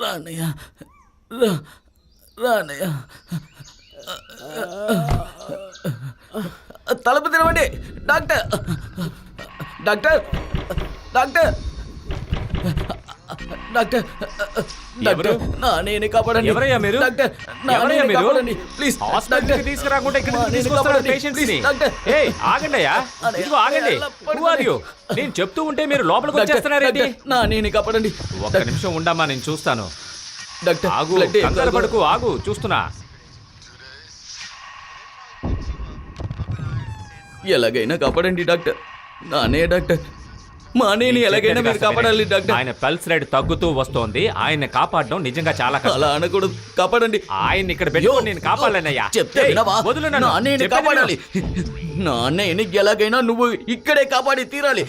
రానయ్య. రానయ్య. తలుపు తెరవండి. Doctor. Doctor. Doctor. Doctor doctor నా నేను కాపాడండి. ఎవరయ్యా మీరు? డాక్టర్ నా ఎవరయ్యా నేను మీరు? కాపాడండి. ప్లీజ్ హాస్పిటల్కి తీసుకురాకుండా ఇక్కడ కాపాడండి. Patients please, doctor. ఏయ్ ఆగండి అయ్యా. ఇదిగో ఆగండి. Who are you? నేను చెప్తూ ఉంటే మీరు లోపలికి వచ్చేస్తున్నారేంటి? నా నేను కాపాడండి. ఒక్క నిమిషం ఉండమ్మా నేను చూస్తాను. డాక్టర్ ఆగు కంగారు పడుకు ఆగు చూస్తున్నా. ఎలాగైనా కాపాడండి డాక్టర్. నానే డాక్టర్. మా నేను ఎలాగైనా మీరు కాపాడాలి డాక్టర్. ఆయన పల్స్ రేట్ తగ్గుతూ వస్తోంది. ఆయన కాపాడడం నిజంగా చాలా కష్టం. అలా అనకూడదు. కాపాడండి. ఆయన ఇక్కడ పెట్టుకొని నేను కాపాడలేనయ్యా చెప్తే వదులు నన్ను. నా అన్నయ్యని కాపాడాలి. నా అన్నయ్యని ఎలాగైనా నువ్వు ఇక్కడే కాపాడి తీరాలి.